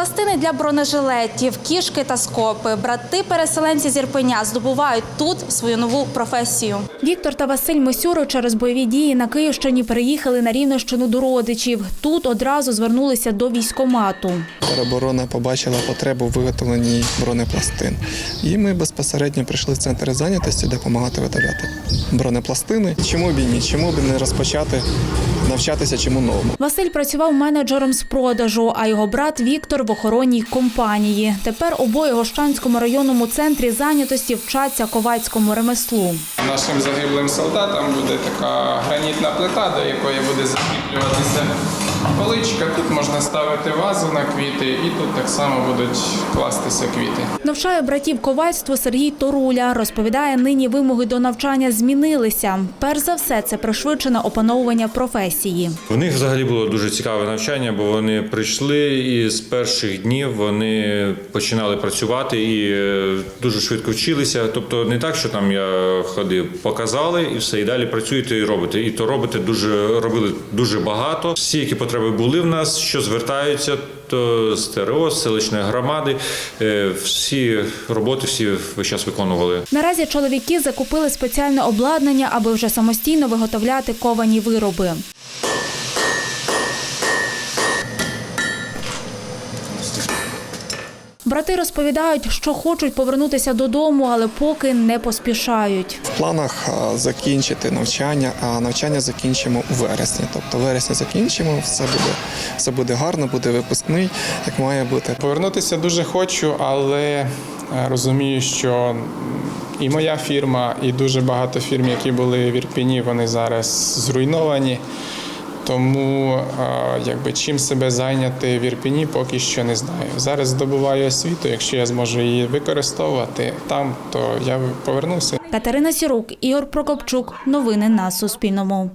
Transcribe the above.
Пластини для бронежилетів, кішки та скопи. Брати-переселенці з Ірпеня здобувають тут свою нову професію. Віктор та Василь Мосюро через бойові дії на Київщині переїхали на Рівненщину до родичів. Тут одразу звернулися до військомату. Тероборона побачила потребу в виготовленні бронепластин. І ми безпосередньо прийшли в центр зайнятості допомагати виготовляти бронепластини. Чому б і ні? Чому б не розпочати навчатися чому новому? Василь працював менеджером з продажу, а його брат Віктор охоронній компанії. Тепер обоє в Гощанському районному центрі зайнятості вчаться ковацькому ремеслу. Нашим загиблим солдатам буде така гранітна плита, до якої буде закріплюватися поличка. Тут можна ставити вазу на квіти, і тут так само будуть кластися квіти. Навчає братів ковальству Сергій Торуля. Розповідає, нині вимоги до навчання змінилися. Перш за все, це пришвидшене опановування професії. У них взагалі було дуже цікаве навчання, бо вони прийшли і з перших днів вони починали працювати і е, дуже швидко вчилися. Тобто не так, що там я ходив, показали і все, і далі працюєте і робите. І то робите дуже робили дуже багато. Всі, які потреби були в нас, що звертаються. То з ТРО, з селищної громади, е, всі роботи всі весь час виконували. Наразі чоловіки закупили спеціальне обладнання, аби вже самостійно виготовляти ковані вироби. Брати розповідають, що хочуть повернутися додому, але поки не поспішають. В планах закінчити навчання, а навчання закінчимо у вересні. Тобто в вересні закінчимо, все буде, все буде гарно, буде випускний, як має бути. Повернутися дуже хочу, але е, розумію, що і моя фірма, і дуже багато фірм, які були в Ірпіні, вони зараз зруйновані. Тому якби чим себе зайняти в Ірпіні, поки що не знаю. Зараз здобуваю освіту. Якщо я зможу її використовувати там, то я повернуся. Катерина Сірук, Ігор Прокопчук. Новини на Суспільному.